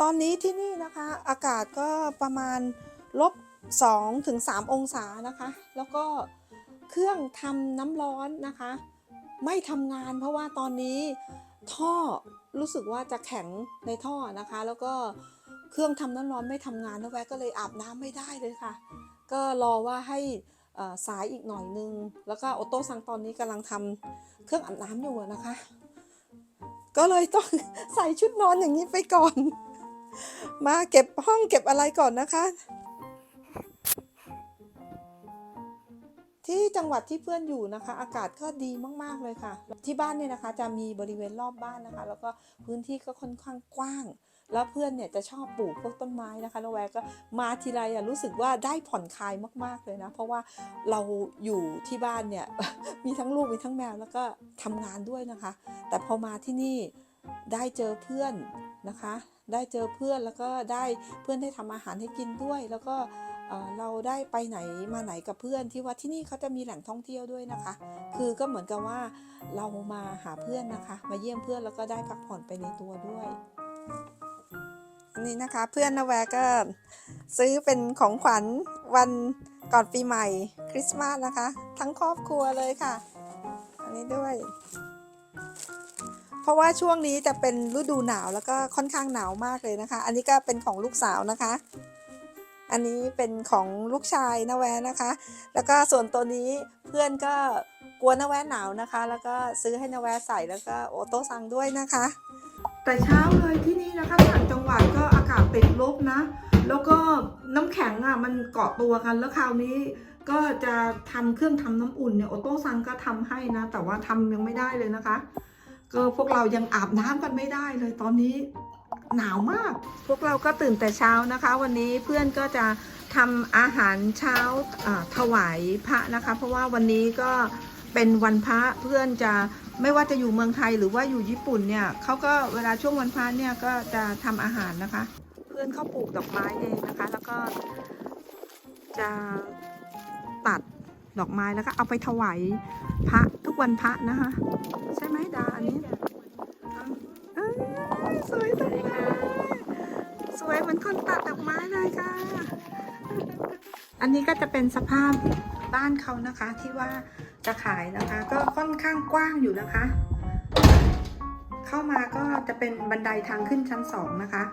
ตอนนี้ที่นี่นะคะอากาศก็ประมาณลบ2ถึง3องศานะคะ แล้วก็เครื่องทำน้ำร้อนนะคะ ไม่ทำงานเพราะว่าตอนนี้ท่อรู้สึกว่าจะแข็งในท่อนะคะ แล้วก็เครื่องทำน้ำร้อนไม่ทำงานนะแวก็เลยอาบน้ำไม่ได้เลยค่ะ ก็รอว่าให้อ่อสายอีกหน่อยนึง แล้วก็ออโต้ซังตอนนี้กำลังทำเครื่องอาบน้ำอยู่นะคะ ก็เลยต้องใส่ชุดนอนอย่างนี้ไปก่อน มาเก็บห้องเก็บอะไรก่อนนะคะ ที่จังหวัดที่เพื่อนอยู่นะคะ อากาศก็ดีมากๆเลยค่ะ ที่บ้านเนี่ยนะคะ จะมีบริเวณรอบบ้านนะคะ แล้วก็พื้นที่ก็ค่อนข้างกว้าง แล้วเพื่อนเนี่ยจะชอบปลูกพวกต้นไม้นะคะแล้วแวก็มาทีไรอะรู้สึกว่าได้ผ่อนคลายมากๆเลยนะ เพราะว่าเราอยู่ที่บ้านเนี่ยมีทั้งลูกมีทั้งแมวแล้วก็ทำงานด้วยนะคะ แต่พอมาที่นี่ได้เจอเพื่อนนะคะ ได้เจอเพื่อนแล้วก็ได้เพื่อนได้ทำอาหารให้กินด้วย แล้วก็เราได้ไปไหนมาไหนกับเพื่อนที่ว่าที่นี่เขาจะมีแหล่งท่องเที่ยวด้วยนะคะ คือก็เหมือนกับว่าเรามาหาเพื่อนนะคะ มาเยี่ยมเพื่อนแล้วก็ได้พักผ่อนไปในตัวด้วยนนี้นะคะเพื่อนนะแวร์ก็ซื้อเป็นของขวัญวันก่อนปีใหม่คริสต์มาสนะคะ ทั้งครอบครัวเลยค่ะ อันนี้ด้วย เพราะว่าช่วงนี้จะเป็นฤดูหนาวแล้วก็ค่อนข้างหนาวมากเลยนะคะ อันนี้ก็เป็นของลูกสาวนะคะ อันนี้เป็นของลูกชายนะแวนะคะ แล้วก็ส่วนตัวนี้เพื่อนก็กลัวนะแวหนาวนะคะ แล้วก็ซื้อให้นะแวใส่แล้วก็โอโต้สั่งด้วยนะคะ แต่เช้าเลยที่นี่นะคะต่างจังหวัดก็อากาศติดลบนะ แล้วก็น้ำแข็งอะมันเกาะตัวกันแล้วคราวนี้ก็จะทำเครื่องทำน้ำอุ่นเนี่ยโอโต้ซังก็ทำให้นะ แต่ว่าทำยังไม่ได้เลยนะคะ ก็พวกเรายังอาบน้ำกันไม่ได้เลยตอนนี้หนาวมาก พวกเราก็ตื่นแต่เช้านะคะ วันนี้เพื่อนก็จะทำอาหารเช้าถวายพระนะคะ เพราะว่าวันนี้ก็เป็นวันพระเพื่อนจะไม่ว่าจะอยู่เมืองไทยหรือว่าอยู่ญี่ปุ่นเนี่ยเขาก็เวลาช่วงวันพระเนี่ยก็จะทำอาหารนะคะ เพื่อนเขาปลูกดอกไม้เองนะคะ แล้วก็จะตัดดอกไม้แล้วก็เอาไปถวายพระ กวันพระนะคะ ใช่ไหมดาอันนี้เอ้ยสวยจังเลยสวยเหมือนคนตัดดอกไม้เลยค่ะ อันนี้ก็จะเป็นสภาพบ้านเขานะคะที่ว่าจะขายนะคะ ก็ค่อนข้างกว้างอยู่นะคะ เข้ามาก็จะเป็นบันไดทางขึ้นชั้นสองนะคะ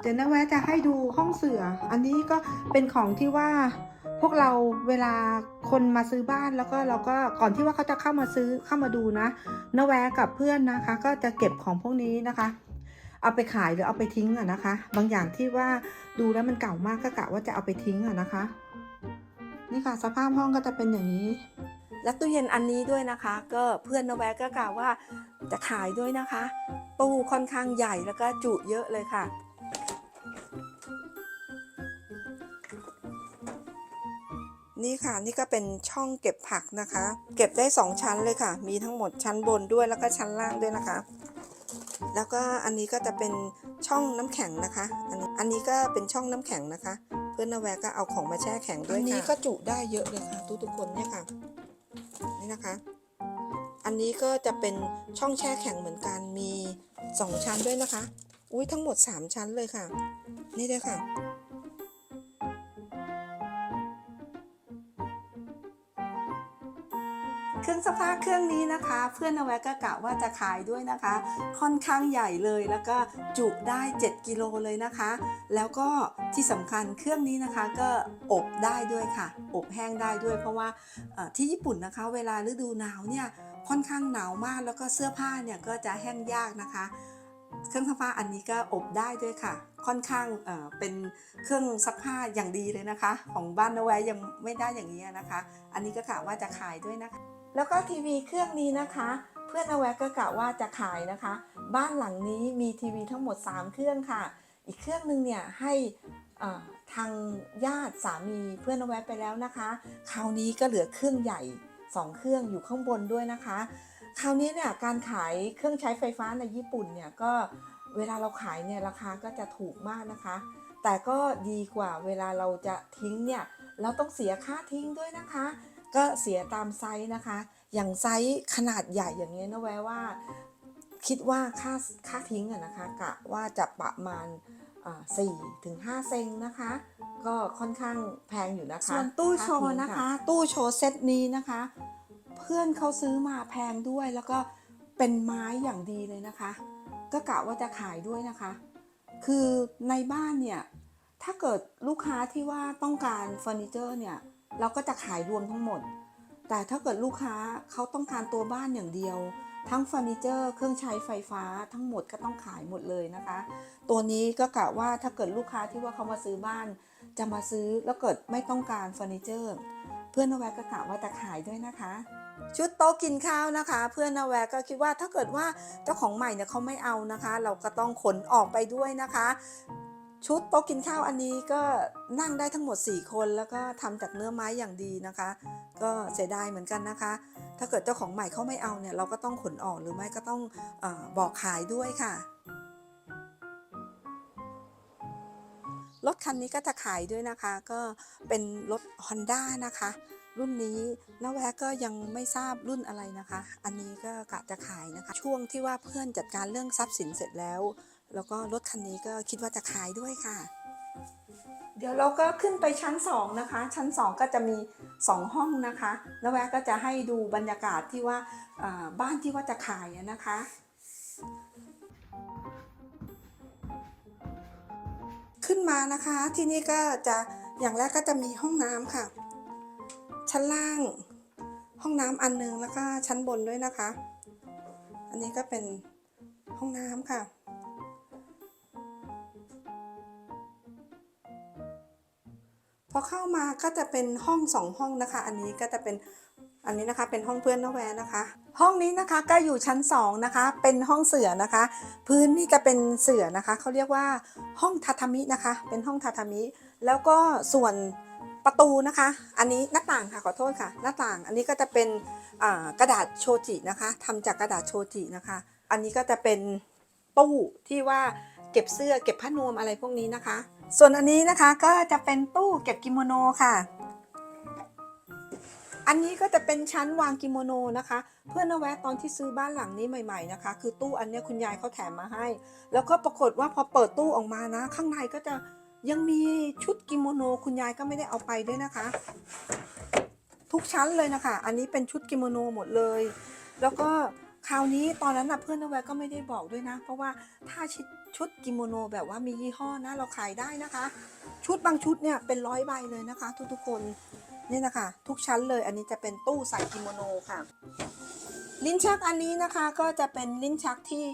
เดี๋ยวนะแวะจะให้ดูห้องเสือ อันนี้ก็เป็นของที่ว่า วกเราเวลาคนมาซื้อบ้านแล้วก็เราก็ก่อนที่ว่าเขาจะเข้ามาซื้อเข้ามาดูนะนะแวะกับเพื่อนนะคะ ก็จะเก็บของพวกนี้นะคะ เอาไปขายหรือเอาไปทิ้งอะนะคะ บางอย่างที่ว่าดูแล้วมันเก่ามากก็กะว่าจะเอาไปทิ้งอะนะคะ นี่ค่ะสภาพห้องก็จะเป็นอย่างนี้ และตู้เย็นอันนี้ด้วยนะคะ ก็เพื่อนนแวะก็กล่าวว่าจะขายด้วยนะคะตู้ค่อนข้างใหญ่แล้วก็จุเยอะเลยค่ะ นี่ค่ะ นี่ก็เป็นช่องเก็บผักนะคะ เก็บได้สองชั้นเลยค่ะ มีทั้งหมดชั้นบนด้วยแล้วก็ชั้นล่างด้วยนะคะ แล้วก็อันนี้ก็จะเป็นช่องน้ำแข็งนะคะ อันนี้อันนี้ก็เป็นช่องน้ำแข็งนะคะ เพื่อนนาแวก็เอาของมาแช่แข็งด้วยค่ะอันนี้ก็จุได้เยอะเลยค่ะ ทุกๆคนเนี่ยค่ะ นี่นะคะ อันนี้ก็จะเป็นช่องแช่แข็งเหมือนกันมีสองชั้นด้วยนะคะ อุ้ยทั้งหมดสามชั้นเลยค่ะ นี่ด้วยค่ะ เครื่องซักผ้าเครื่องนี้นะคะ เพื่อนนแวะก็กะว่าจะขายด้วยนะคะ ค่อนข้างใหญ่เลยแล้วก็จุได้ 7 กิโลเลยนะคะ แล้วก็ที่สำคัญเครื่องนี้นะคะก็อบได้ด้วยค่ะ อบแห้งได้ด้วยเพราะว่าที่ญี่ปุ่นนะคะ เวลาฤดูหนาวเนี่ยค่อนข้างหนาวมากแล้วก็เสื้อผ้าเนี่ยก็จะแห้งยากนะคะ เครื่องซักผ้าอันนี้ก็อบได้ด้วยค่ะ ค่อนข้างเป็นเครื่องซักผ้าอย่างดีเลยนะคะ ของบ้านนแวยังไม่ได้อย่างนี้นะคะ อันนี้ก็กะว่าจะขายด้วยนะคะ แล้วก็ทีวีเครื่องนี้นะคะ เพื่อนนแวะก็กะว่าจะขายนะคะ บ้านหลังนี้มีทีวีทั้งหมด 3 เครื่องค่ะ อีกเครื่องหนึงเนี่ยให้ทางญาติสามีเพื่อนนแวะไปแล้วนะคะ คราวนี้ก็เหลือเครื่องใหญ่ 2 เครื่องอยู่ข้างบนด้วยนะคะ คราวนี้เนี่ยการขายเครื่องใช้ไฟฟ้าในญี่ปุ่นเนี่ยก็เวลาเราขายเนี่ยราคาก็จะถูกมากนะคะ แต่ก็ดีกว่าเวลาเราจะทิ้งเนี่ยเราต้องเสียค่าทิ้งด้วยนะคะ ก็เสียตามไซส์นะคะ อย่างไซส์ขนาดใหญ่อย่างนี้ยนะแวะว่า คิดว่าค่าค่าทิ้งอะนะคะกะว่าจะประมาณสี่ถึงห้าเซงนะคะ ก็ค่อนข้างแพงอยู่นะคะ ส่วนตู้โชว์นะคะ ตู้โชว์เซตนี้นะคะ เพื่อนเขาซื้อมาแพงด้วยแล้วก็เป็นไม้อย่างดีเลยนะคะ ก็กะว่าจะขายด้วยนะคะ คือในบ้านเนี่ย ถ้าเกิดลูกค้าที่ว่าต้องการเฟอร์นิเจอร์เนี่ย เราก็จะขายรวมทั้งหมด แต่ถ้าเกิดลูกค้าเขาต้องการตัวบ้านอย่างเดียว ทั้งเฟอร์นิเจอร์เครื่องใช้ไฟฟ้าทั้งหมดก็ต้องขายหมดเลยนะคะ ตัวนี้ก็กะว่าถ้าเกิดลูกค้าที่ว่าเขามาซื้อบ้าน จะมาซื้อแล้วเกิดไม่ต้องการเฟอร์นิเจอร์ เพื่อนนแวกก็กะว่าจะขายด้วยนะคะชุดโต๊ะกินข้าวนะคะ เพื่อนนแวกก็คิดว่าถ้าเกิดว่าเจ้าของใหม่เนี่ยเขาไม่เอานะคะ เราก็ต้องขนออกไปด้วยนะคะ ชุดโต๊ะกินข้าวอันนี้ก็นั่งได้ทั้งหมด 4 คน แล้วก็ทำจากเนื้อไม้อย่างดีนะคะ ก็เสียดายเหมือนกันนะคะ ถ้าเกิดเจ้าของใหม่เขาไม่เอาเนี่ยเราก็ต้องขนออกหรือไม่ก็ต้องอบอกขายด้วยค่ะ รถคันนี้ก็จะขายด้วยนะคะ ก็เป็นรถ Honda นะคะ รุ่นนี้นาแวะก็ยังไม่ทราบรุ่นอะไรนะคะ อันนี้ก็กะจะขายนะคะ ช่วงที่ว่าเพื่อนจัดการเรื่องทรัพย์สินเสร็จแล้ว แล้วก็รถคันนี้ก็คิดว่าจะขายด้วยค่ะ เดี๋ยวเราก็ขึ้นไปชั้น 2 นะคะ ชั้น 2 ก็จะมี 2 ห้องนะคะนาแวะก็จะให้ดูบรรยากาศที่ว่าบ้านที่ว่าจะขายนะคะขึ้นมานะคะที่นี่ก็จะอย่างแรกก็จะมีห้องน้ำค่ะ ชั้นล่าง ห้องน้ำอันหนึงแล้วก็ชั้นบนด้วยนะคะ อันนี้ก็เป็นห้องน้ำค่ะ พอเข้ามาก็จะเป็นห้องสองห้องนะคะ อันนี้ก็จะเป็นอันนี้นะคะเป็นห้องเพื่อนนแวร์นะคะ ห้องนี้นะคะก็อยู่ชั้นสองนะคะเป็นห้องเสือนะคะ พื้นนี่ก็เป็นเสือนะคะเขาเรียกว่าห้องทาทามินะคะ เป็นห้องทาทามิ แล้วก็ส่วนประตูนะคะ อันนี้หน้าต่างค่ะขอโทษค่ะ หน้าต่างอันนี้ก็จะเป็นกระดาษโชจินะคะทำจากกระดาษโชจินะคะ อันนี้ก็จะเป็นตู้ที่ว่าเก็บเสื้อเก็บผ้านวมอะไรพวกนี้นะคะ ส่วนอันนี้นะคะก็จะเป็นตู้เก็บกิโมโนค่ะ อันนี้ก็จะเป็นชั้นวางกิโมโนนะคะ เพื่อนเอาแวะตอนที่ซื้อบ้านหลังนี้ใหม่ ๆนะคะ คือตู้อันนี้คุณยายเขาแถมมาให้ แล้วก็ปรากฏว่าพอเปิดตู้ออกมานะ ข้างในก็จะยังมีชุดกิโมโนคุณยายก็ไม่ได้เอาไปด้วยนะคะ ทุกชั้นเลยนะคะ อันนี้เป็นชุดกิโมโนหมดเลย แล้วก็ คราวนี้ตอนนั้นนะเพื่อนเอาแวก็ไม่ได้บอกด้วยนะ เพราะว่าถ้าชุดชุดกิโมโนแบบว่ามียี่ห้อนะเราขายได้นะคะ ชุดบางชุดเนี่ยเป็นร้อยใบเลยนะคะ ทุกๆคนนี่นะคะ ทุกชั้นเลยอันนี้จะเป็นตู้ใส่กิโมโนค่ะ ลิ้นชักอันนี้นะคะก็จะเป็นลิ้นชักที่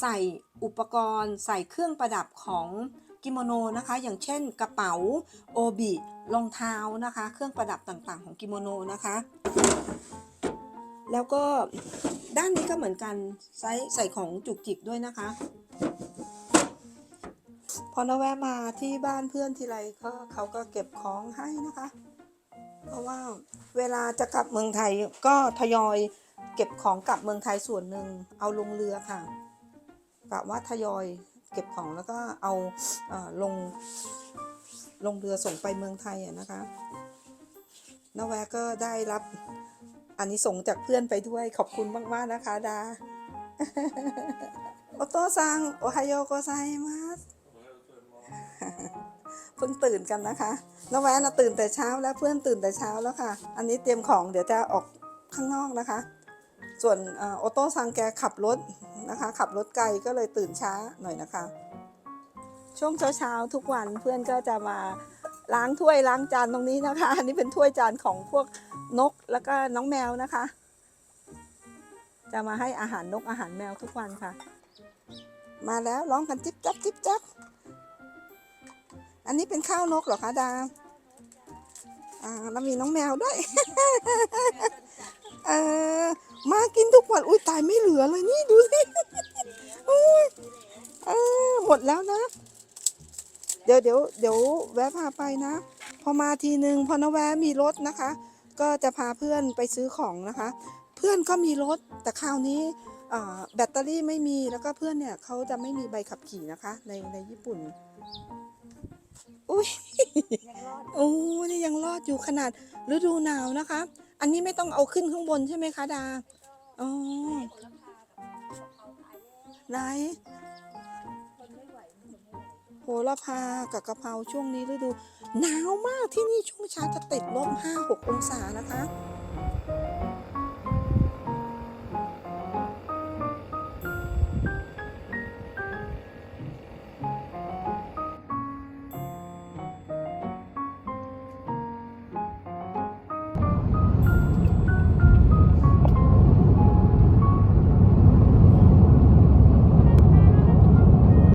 ใส่อุปกรณ์ ใส่เครื่องประดับของกิโมโนนะคะ อย่างเช่นกระเป๋าโอบิรองเท้านะคะ เครื่องประดับต่างๆ ของกิโมโนนะคะ แล้วก็ด้านนี้ก็เหมือนกันใส่ใส่ของจุกจิกด้วยนะคะ พอนาแวะมาที่บ้านเพื่อนทีไรก็เขาก็เก็บของให้นะคะ เพราะว่าเวลาจะกลับเมืองไทยก็ทยอยเก็บของกลับเมืองไทยส่วนหนึ่งเอาลงเรือค่ะกะว่าทยอยเก็บของแล้วก็เอาเออลงลงเรือส่งไปเมืองไทยอะนะคะนาแวก็ได้รับ อันนี้ส่งจากเพื่อนไปด้วยขอบคุณมาก ๆ นะคะดา โอโตซังโอไฮโอโกไซมัสเพิ่งตื่นกันนะคะแล้วแวนะตื่นแต่เช้าแล้วเพื่อนตื่นแต่เช้าแล้วค่ะ อันนี้เตรียมของเดี๋ยวจะออกข้างนอกนะคะ ส่วนออโอโต้ซังแกขับรถนะคะ ขับรถไกลก็เลยตื่นช้าหน่อยนะคะ ช่วงเช้าๆทุกวันเพื่อนก็จะมาล้างถ้วยล้างจานตรงนี้นะคะ อันนี้เป็นถ้วยจานของพวก นกแล้วก็น้องแมวนะคะ จะมาให้อาหารนกอาหารแมวทุกวันค่ะ มาแล้วร้องกันจิ๊บจับจิ๊บจับอันนี้เป็นข้าวนกเหรอคะดาอ่าแล้วมีน้องแมวด้วยเออมากินทุกวันอุ้ยตายไม่เหลือเลยนี่ดูสิอุ้ยเออหมดแล้วนะ เดี๋ยวเดี๋ยวเดี๋ยวแวะพาไปนะ พอมาทีหนึ่งพอนะแวะมีรถนะคะ ก็จะพาเพื่อนไปซื้อของนะคะ เพื่อนก็มีรถแต่คราวนี้แบตเตอรี่ไม่มีแล้วก็เพื่อนเนี่ยเขาจะไม่มีใบขับขี่นะคะ ในในญี่ปุ่นอุ้ยโอ้นี่ยังรอดอยู่ขนาดฤดูหนาวนะคะ อันนี้ไม่ต้องเอาขึ้นข้างบนใช่ไหมคะดาอ๋อไหน ระพากับกะเพราช่วงนี้ฤดู หนาวมากที่นี่ช่วงเช้าจะติดลบ5 6 องศานะคะ